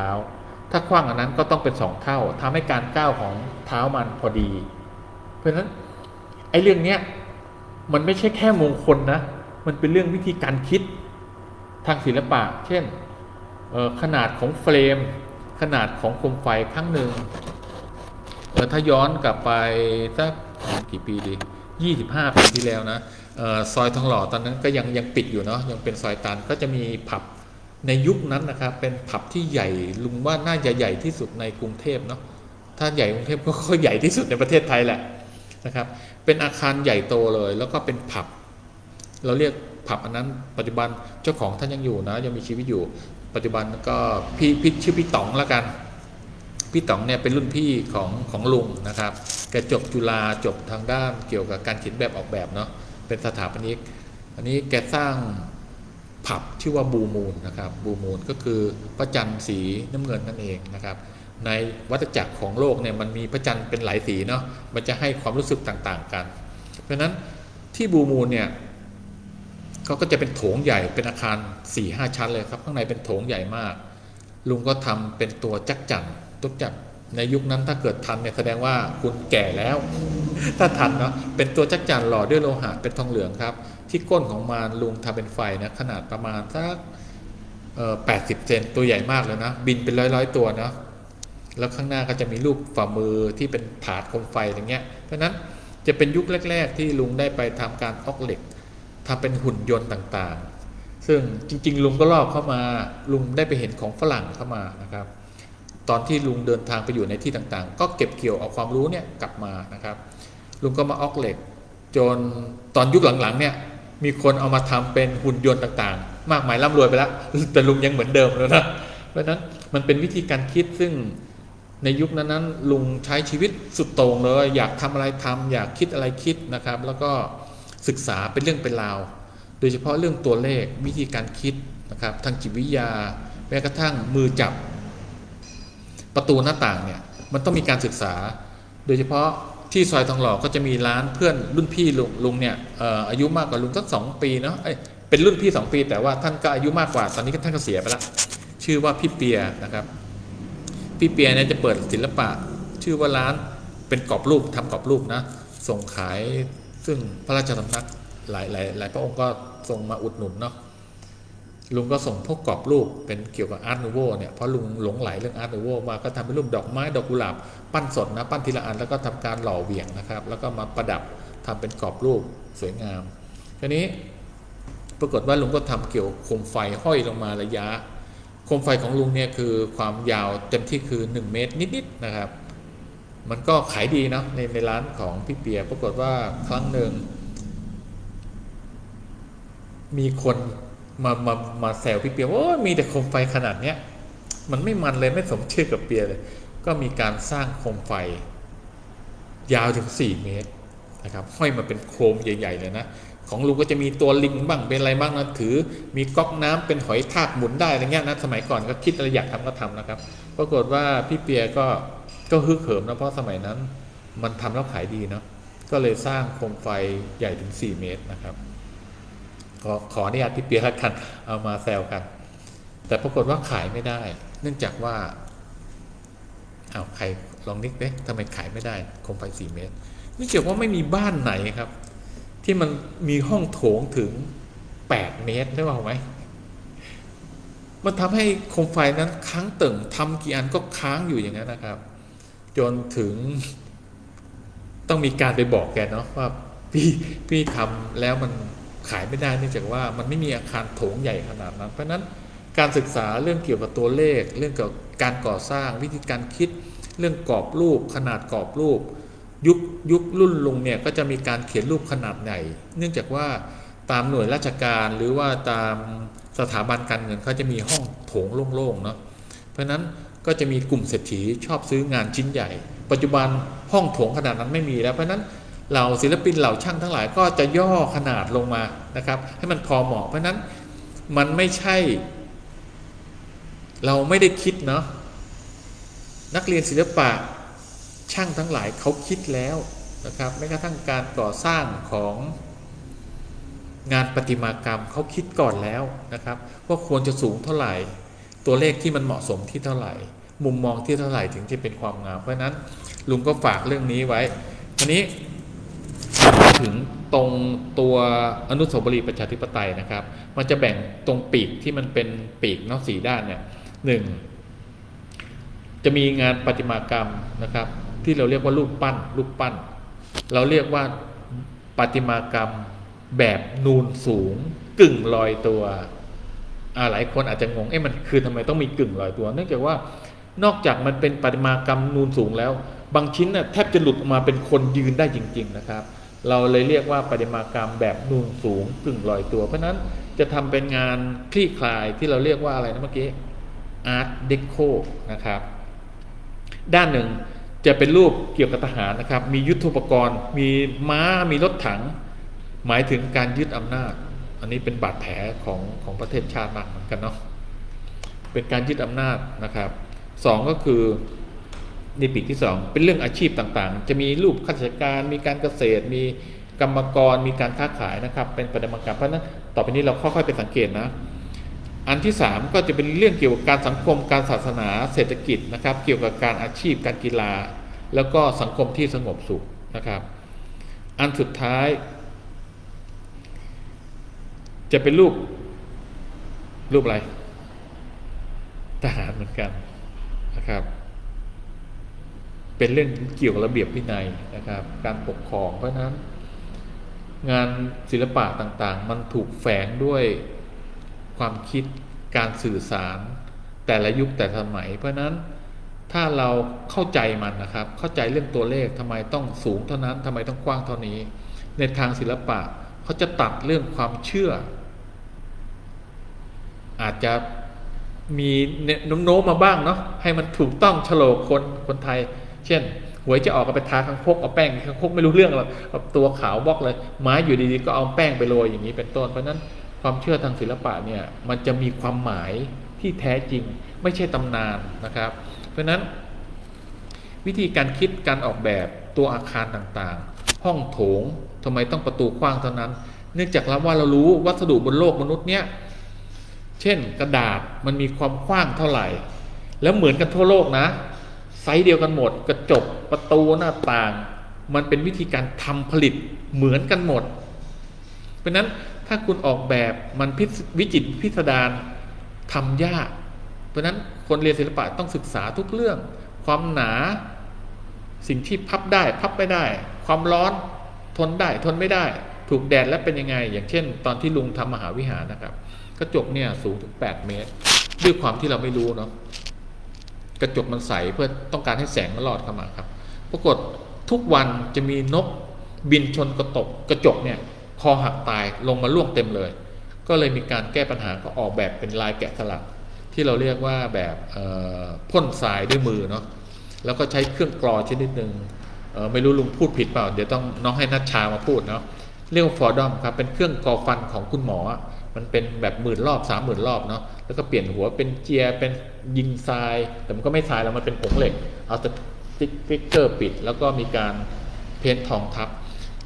ท้า ถ้าคว้างอันนั้นก็ต้องเป็นสองเท่าทำให้การก้าวของเท้ามันพอดี เพราะฉะนั้นไอ้เรื่องเนี้ยมันไม่ใช่แค่มงคลนะ มันเป็นเรื่องวิธีการคิดทางศิลปะ เช่นออขนาดของเฟรม ขนาดของโคมไฟครั้งหนึ่งออถ้าย้อนกลับไปสักกี่ปีดียี่สิบห้าปีที่แล้วนะออซอยทองหล่อตอนนั้นก็ยังยังปิดอยู่เนาะยังเป็นซอยตันก็จะมีผับ ในยุคนั้นนะครับเป็นผับที่ใหญ่ลุงว่าน่าจะใหญ่ที่สุดในกรุงเทพเนาะถ้าใหญ่กรุงเทพก็ใหญ่ที่สุดในประเทศไทยแหละนะครับ เป็นอาคารใหญ่โตเลย แล้วก็เป็นผับ เราเรียกผับอันนั้น ปัจจุบันเจ้าของท่านยังอยู่นะยังมีชีวิตอยู่ ปัจจุบันก็พี่พี่ชื่อพี่ต๋องแล้วกันพี่ต๋องเนี่ยเป็นรุ่นพี่ของของลุงนะครับแกจบจุฬาจบทางด้านเกี่ยวกับการเขียนแบบออกแบบเนาะเป็นสถาปนิก อันนี้แกสร้าง ผับชื่อว่าบูมูลนะครับบูมูลก็คือพระจันทร์สีน้ำเงินนั่นเองนะครับ ในวัฏจักรของโลกเนี่ยมันมีพระจันทร์เป็นหลายสีเนาะมันจะให้ความรู้สึกต่างๆกัน เพราะฉะนั้นที่บูมูลเนี่ยเขาก็จะเป็นโถงใหญ่เป็นอาคาร4ี่ห้าชั้นเลยครับ ข้างในเป็นโถงใหญ่มาก ลุงก็ทำเป็นตัวจักจันตุ๊กจักรในยุคนั้นถ้าเกิดทันเนี่ยแสดงว่าคุณแก่แล้ว ถ้าทันเนาะเป็นตัวจักจันหล่อด้วยโลหะเป็นทองเหลืองครับ ที่ก้นของมันลุงทำเป็นไฟนะขนาดประมาณสักแปดสิบเซนตัวใหญ่มากเลยนะ บินเป็นร้อยร้อยตัวเนาะแล้วข้างหน้าก็จะมีรูปฝ่ามือที่เป็นถาดคมไฟอย่างเงี้ย เพราะนั้นจะเป็นยุคแรก ๆ ที่ลุงได้ไปทำการออกเหล็กทำเป็นหุ่นยนต์ต่างๆ ซึ่งจริง ๆ ลุงก็ลอบเข้ามาลุงได้ไปเห็นของฝรั่งเข้ามานะครับ ตอนที่ลุงเดินทางไปอยู่ในที่ต่างๆ ก็เก็บเกี่ยวเอาความรู้เนี่ยกลับมานะครับ ลุงก็มาออกเหล็ก จนตอนยุคหลังๆเนี่ยมีคนเอามาทำเป็นหุ่นยนต์ต่างๆ มากมายร่ำรวยไปแล้วแต่ลุงยังเหมือนเดิมเลยนะเพราะฉะนั้นมันเป็นวิธีการคิดซึ่งในยุคนั้นๆลุงใช้ชีวิตสุดโต่งเลย อยากทำอะไรทำอยากคิดอะไรคิดนะครับ แล้วก็ศึกษาเป็นเรื่องเป็นราว โดยเฉพาะเรื่องตัวเลขวิธีการคิดนะครับทางจิตวิทยา แม้กระทั่งมือจับประตูหน้าต่างเนี่ยมันต้องมีการศึกษา โดยเฉพาะ ที่ซอยทองหล่อก็จะมีร้านเพื่อนรุ่นพี่ลุงลุงเนี่ยอายุมากกว่าลุงสักสองปีเนาะเป็นรุ่นพี่สองปี แต่ว่าท่านก็อายุมากกว่าตอนนี้ท่านก็เสียไปละชื่อว่าพี่เปียนะครับ พี่เปียเนี่ยจะเปิดศิลปะ ชื่อว่าร้านเป็นกรอบรูปทำกรอบรูปนะส่งขายซึ่งพระราชสำนักหลายหลายหลายพระองค์ก็ส่งมาอุดหนุนเนาะ ลุงก็ส่งพวกกรอบรูปเป็นเกี่ยวกับอาร์ตนูโวเนี่ยเพราะลุงหลงไหลเรื่องอาร์ตนูโวมาก็ทำเป็นรูปดอกไม้ดอกกุหลาบปั้นสดนะปั้นทีละอันแล้วก็ทำการหล่อเหวี่ยงนะครับ แล้วก็มาประดับทำเป็นกรอบรูปสวยงามทีนี้ปรากฏว่าลุงก็ทำเกี่ยวโคมไฟห้อยลงมาระยะโคมไฟของลุงเนี่ยคือความยาวเต็มที่คือ 1 เมตรนิดๆนะครับ มันก็ขายดีเนาะในในร้านของพี่เปียปรากฏว่าครั้งหนึ่งมีคน มามามาแซวพี่เปียว่าโอ้มีแต่โคมไฟขนาดเนี้ยมันไม่มันเลยไม่สมชื่อกับเปียเลย ก็มีการสร้างโคมไฟ ยาวถึง 4 เมตรนะครับห้อยมาเป็นโคมใหญ่ๆเลยนะของลุงก็จะมีตัวลิงบ้างเป็นอะไรบ้างนะถือ มีก๊อกน้ำเป็นหอยทากหมุนได้อะไรเงี้ยนะสมัยก่อนก็คิดอะไรอยากทำก็ทำนะครับปรากฏว่าพี่เปียก็ก็ฮึกเหิมนะเพราะสมัยนั้น มันทำแล้วขายดีเนาะก็เลยสร้างโคมไฟใหญ่ถึง 4 เมตรนะครับ ขอขออนุญาตพี่เปียละกันเอามาแซวกัน แต่ปรากฏว่าขายไม่ได้ เนื่องจากว่าเอาใครลองนึกเด้ทำไมขายไม่ได้โคมไฟ4เมตรนี่เกี่ยวว่าไม่มีบ้านไหนครับ ที่มันมีห้องโถงถึง8เมตรได้ป่าไหมมันทำให้โคมไฟนั้นค้างตึงทำกี่อันก็ค้างอยู่อย่างนั้นนะครับ จนถึงต้องมีการไปบอกแกเนาะว่าพี่พี่ทำแล้วมัน ขายไม่ได้เนื่องจากว่ามันไม่มีอาคารโถงใหญ่ขนาดนั้น เพราะนั้นการศึกษาเรื่องเกี่ยวกับตัวเลข เรื่องเกี่ยวกับการก่อสร้างวิธีการคิด เรื่องกรอบรูป ขนาดกรอบรูป ยุคยุครุ่นลุงเนี่ยก็จะมีการเขียนรูปขนาดใหญ่ เนื่องจากว่าตามหน่วยราชการหรือว่าตามสถาบันการเงินเขาจะมีห้องโถงโล่งๆเนาะเพราะนั้นก็จะมีกลุ่มเศรษฐีชอบซื้องานชิ้นใหญ่ ปัจจุบันห้องโถงขนาดนั้นไม่มีแล้วเพราะนั้น เหล่าศิลปินเหล่าช่างทั้งหลายก็จะย่อขนาดลงมานะครับ ให้มันพอเหมาะ เพราะนั้นมันไม่ใช่ เราไม่ได้คิดเนาะนักเรียนศิลปะช่างทั้งหลายเขาคิดแล้วนะครับแม้กระทั่งการก่อสร้างของงานประติมากรรมเขาคิดก่อนแล้วนะครับว่าควรจะสูงเท่าไหร่ ตัวเลขที่มันเหมาะสมที่เท่าไหร่ มุมมองที่เท่าไหร่ถึงจะเป็นความงามเพราะนั้นลุงก็ฝากเรื่องนี้ไว้ทีนี้ ถึงตรงตัวอนุสาวรีย์ประชาธิปไตยนะครับ มันจะแบ่งตรงปีกที่มันเป็นปีกนอกสีด้านเนี่ยหนึ่งจะมีงานประติมากรรมนะครับ ที่เราเรียกว่ารูปปั้นรูปปั้น เราเรียกว่าประติมากรรมแบบนูนสูง กึ่งลอยตัวอ่าหลายคนอาจจะงงเอ๊ะมันคือทำไมต้องมีกึ่งลอยตัว เนื่องจากว่านอกจากมันเป็นประติมากรรมนูนสูงแล้ว บางชิ้นน่ะแทบจะหลุดออกมาเป็นคนยืนได้จริง ๆ นะครับ เราเลยเรียกว่าประติมากรรมแบบนูนสูงกึ่งลอยตัว เพราะฉะนั้นจะทำเป็นงานคลี่คลายที่เราเรียกว่าอะไรนะเมื่อกี้อาร์ตเดโคนะครับ ด้านหนึ่งจะเป็นรูปเกี่ยวกับทหารนะครับ มียุทโธปกรณ์ มีม้า มีรถถัง หมายถึงการยึดอำนาจ อันนี้เป็นบาดแผลของของประเทศชาติมากเหมือนกันเนาะ เป็นการยึดอำนาจนะครับสองก็คือ ในปีที่สองเป็นเรื่องอาชีพต่างๆ จะมีรูปข้าราชการ มีการเกษตร มีกรรมกร มีการค้าขายนะครับ เป็นประเด็นกรรมเพราะฉะนั้นต่อไปนี้เราค่อยๆไปสังเกตนะ อันที่ 3 ก็จะเป็นเรื่องเกี่ยวกับการสังคม การศาสนา เศรษฐกิจนะครับ เกี่ยวกับการอาชีพ การกีฬา แล้วก็สังคมที่สงบสุขนะครับ อันสุดท้าย จะเป็นรูปรูปอะไร ทหารเหมือนกันนะครับ เป็นเรื่องเกี่ยวกับระเบียบวินัยนะครับ การปกครองเพราะนั้น งานศิลปะต่างๆ มันถูกแฝงด้วยความคิดการสื่อสาร แต่ละยุคแต่สมัย เพราะนั้นถ้าเราเข้าใจมันนะครับ เข้าใจเรื่องตัวเลขทำไมต้องสูงเท่านั้นทำไมต้องกว้างเท่านี้ ในทางศิลปะเขาจะตัดเรื่องความเชื่อ อาจจะมีโน้มๆมาบ้างเนาะให้มันถูกต้องฉลกคนคนไทย เช่นหวยจะออกก็ไปทาคังคกเอาแป้งคังคกไม่รู้เรื่องหรอกตัวขาวบล็อกเลยไม้อยู่ดีๆก็เอาแป้งไปโรยอย่างนี้เป็นต้น เพราะนั้นความเชื่อทางศิลปะเนี่ยมันจะมีความหมายที่แท้จริง ไม่ใช่ตำนานนะครับ เพราะนั้นวิธีการคิดการออกแบบตัวอาคารต่างๆ ห้องโถงทำไมต้องประตูกว้างเท่านั้น เนื่องจากว่าเรารู้วัสดุบนโลกมนุษย์เนี่ยเช่นกระดาษมันมีความกว้างเท่าไหร่ แล้วเหมือนกันทั่วโลกนะ ไซส์เดียวกันหมด กระจกประตูหน้าต่าง มันเป็นวิธีการทำผลิตเหมือนกันหมด เพราะนั้นถ้าคุณออกแบบมันพิวิจิตพิสดารทำยาก เพราะนั้นคนเรียนศิลปะต้องศึกษาทุกเรื่อง ความหนาสิ่งที่พับได้พับไม่ได้ ความร้อนทนได้ทนไม่ได้ ถูกแดดแล้วเป็นยังไง อย่างเช่น ตอนที่ลุงทำมหาวิหารนะครับ กระจกเนี่ยสูงถึง 8 เมตร ด้วยความที่เราไม่รู้เนาะ กระจกมันใสเพื่อต้องการให้แสงมันลอดเข้ามาครับ ปรากฏทุกวันจะมีนกบินชนกระตกกระจกเนี่ยคอหักตายลงมาล่วงเต็มเลย ก็เลยมีการแก้ปัญหาก็ออกแบบเป็นลายแกะสลักที่เราเรียกว่าแบบพ่นทรายด้วยมือเนาะแล้วก็ใช้เครื่องกรอชนิดหนึ่งไม่รู้ลุงพูดผิดเปล่า เดี๋ยวต้องน้องให้นัชชามาพูดเนาะเรียกว่าฟอร์ดอมครับเป็นเครื่องกรอฟันของคุณหมอ มันเป็นแบบหมื่นรอบสามหมื่นรอบเนาะแล้วก็เปลี่ยนหัวเป็นเจียเป็น ยิงทราย แต่มันก็ไม่ทรายแล้วมันเป็นผงเหล็ก เอาสติ๊กเกอร์ปิด แล้วก็มีการเพ้นทองทับ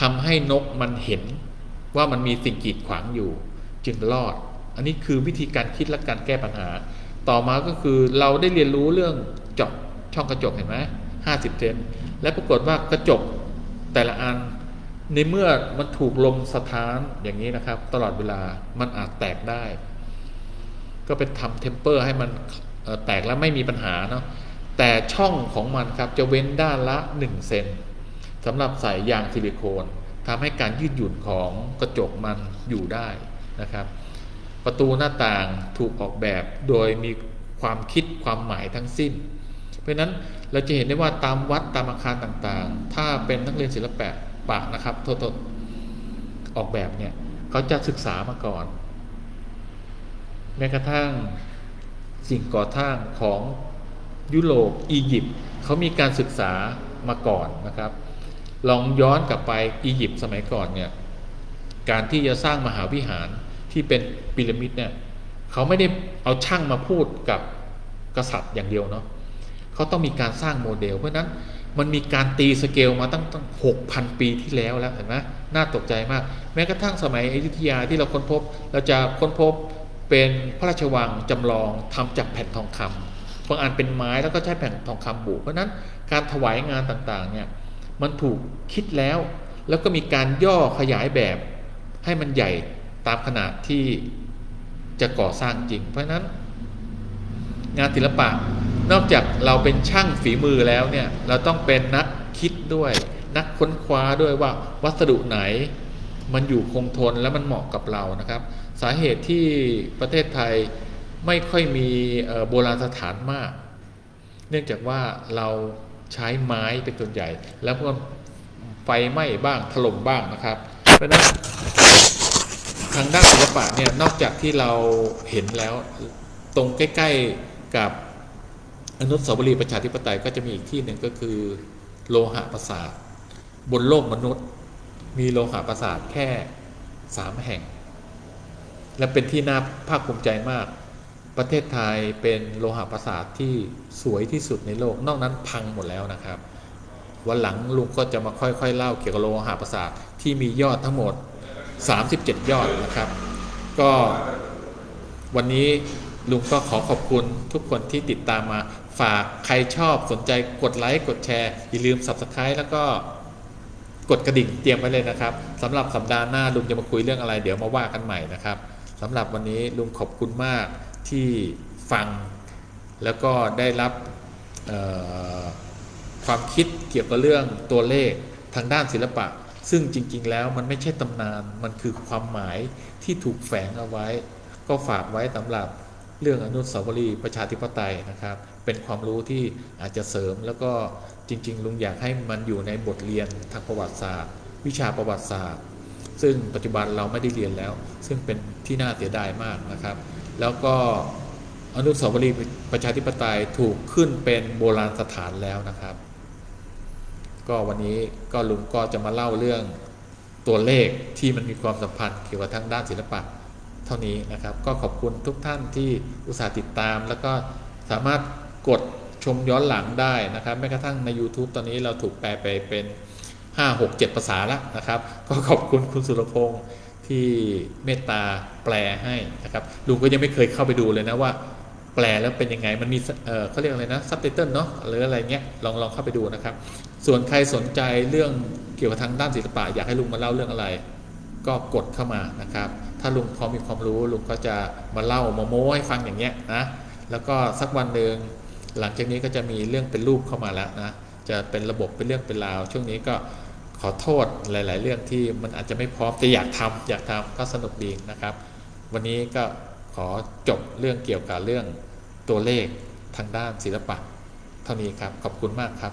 ทำให้นกมันเห็นว่ามันมีสิ่งกีดขวางอยู่ จึงรอด อันนี้คือวิธีการคิดและการแก้ปัญหา ต่อมาก็คือเราได้เรียนรู้เรื่องเจาะช่องกระจกเห็นไหมห้าสิบเซนและปรากฏว่ากระจกแต่ละอันในเมื่อมันถูกลมสะท้านอย่างนี้นะครับ ตลอดเวลามันอาจแตกได้ ก็เป็นทำเทมเปอร์ให้มัน แตกแล้วไม่มีปัญหาเนาะแต่ช่องของมันครับจะเว้นด้านละ 1 เซนสำหรับใส่ยางซิลิโคนทำให้การยืดหยุ่นของกระจกมันอยู่ได้นะครับ ประตูหน้าต่างถูกออกแบบโดยมีความคิดความหมายทั้งสิ้น เพราะนั้นเราจะเห็นได้ว่าตามวัดตามอาคารต่างๆ ถ้าเป็นนักเรียนศิลปะปะนะครับโทษออกแบบเนี่ยเขาจะศึกษามาก่อน แม้กระทั่ง สิ่งก่อสร้างของยุโรปอียิปต์เขามีการศึกษามาก่อนนะครับ ลองย้อนกลับไปอียิปต์สมัยก่อนเนี่ยการที่จะสร้างมหาวิหารที่เป็นพีระมิดเนี่ยเขาไม่ได้เอาช่างมาพูดกับกษัตริย์อย่างเดียวเนาะเขาต้องมีการสร้างโมเดล เพราะนั้นมันมีการตีสเกลมาตั้งตั้งหกพันปีที่แล้วแล้วเห็นไหมน่าตกใจมาก แม้กระทั่งสมัยอยุธยาที่เราค้นพบ เราจะค้นพบ เป็นพระราชวังจำลองทำจากแผ่นทองคำบางอันเป็นไม้แล้วก็ใช้แผ่นทองคำบุเพราะนั้นการถวายงานต่างๆเนี่ยมันถูกคิดแล้ว แล้วก็มีการย่อขยายแบบให้มันใหญ่ตามขนาดที่จะก่อสร้างจริง เพราะนั้น งานศิลปะนอกจากเราเป็นช่างฝีมือแล้วเนี่ยเราต้องเป็นนักคิดด้วย นักค้นคว้าด้วยว่าวัสดุไหน มันอยู่คงทนและมันเหมาะกับเรานะครับ สาเหตุที่ประเทศไทยไม่ค่อยมีโบราณสถานมาก เนื่องจากว่าเราใช้ไม้เป็นส่วนใหญ่ แล้วก็ไฟไหม้บ้างถล่มบ้างนะครับ เพราะนั้นทางด้านศิลปะเนี่ยนอกจากที่เราเห็นแล้วตรงใกล้ ๆกับอนุสาวรีย์ประชาธิปไตยก็จะมีอีกที่หนึ่งก็คือโลหะประสาทบนโลกมนุษย์ มีโลหะประสาทแค่สามแห่ง และเป็นที่น่าภาคภูมิใจมาก ประเทศไทยเป็นโลหะประสาทที่สวยที่สุดในโลก นอกนั้นพังหมดแล้วนะครับ วันหลังลุงก็จะมาค่อยๆเล่าเกี่ยวกับโลหะประสาทที่มียอดทั้งหมด 37 ยอดนะครับ ก็วันนี้ลุงก็ขอขอบคุณทุกคนที่ติดตามมาฝากใครชอบสนใจกดไลค์กดแชร์อย่าลืม Subscribe แล้วก็กดกระดิ่งเตรียมไว้เลยนะครับสำหรับสัปดาห์หน้าลุงจะมาคุยเรื่องอะไร เดี๋ยวมาว่ากันใหม่นะครับ สำหรับวันนี้ลุงขอบคุณมากที่ฟัง แล้วก็ได้รับความคิดเกี่ยวกับเรื่องตัวเลขทางด้านศิลปะ ซึ่งจริง ๆ แล้วมันไม่ใช่ตำนาน มันคือความหมายที่ถูกแฝงเอาไว้ ก็ฝากไว้สำหรับเรื่องอนุสาวรีย์ประชาธิปไตยนะครับ เป็นความรู้ที่อาจจะเสริมแล้วก็จริง ๆ ลุงอยากให้มันอยู่ในบทเรียนทางประวัติศาสตร์ วิชาประวัติศาสตร์ ซึ่งปัจจุบันเราไม่ได้เรียนแล้ว ซึ่งเป็นที่น่าเสียดายมากนะครับ แล้วก็อนุสาวรีย์ประชาธิปไตยถูกขึ้นเป็นโบราณสถานแล้วนะครับ ก็วันนี้ก็ลุงก็จะมาเล่าเรื่องตัวเลขที่มันมีความสัมพันธ์เกี่ยวกับทางด้านศิลปะเท่านี้นะครับ ก็ขอบคุณทุกท่านที่อุตส่าห์ติดตาม แล้วก็สามารถกดชมย้อนหลังได้นะครับแม้กระทั่งใน YouTube ตอนนี้เราถูกแปลไปเป็น 5 6 7 ภาษาแล้วนะครับ ก็ขอบคุณคุณสุรพงศ์ที่เมตตาแปลให้นะครับลุงก็ยังไม่เคยเข้าไปดูเลยนะว่า แปลแล้วเป็นยังไงมันมีเออเขาเรียกอะไรนะซับไตเติลเนาะหรืออะไรเงี้ยลองลองเข้าไปดูนะครับ ส่วนใครสนใจเรื่องเกี่ยวกับทางด้านศิลปะอยากให้ลุงมาเล่าเรื่องอะไร ก็กดเข้ามานะครับ ถ้าลุงพอมีความรู้ลุงก็จะมาเล่ามาโม้ให้ฟังอย่างเงี้ยนะแล้วก็สักวันหนึ่งหลังจากนี้ก็จะมีเรื่องเป็นรูปเข้ามาแล้วนะจะเป็นระบบเป็นเรื่องเป็นราว ช่วงนี้ก็ ขอโทษหลาย ๆ เรื่องที่มันอาจจะไม่พร้อมแต่อยากทำอยากทำก็สนุกดีนะครับ วันนี้ก็ขอจบเรื่องเกี่ยวกับเรื่องตัวเลขทางด้านศิลปะ เท่านี้ครับขอบคุณมากครับ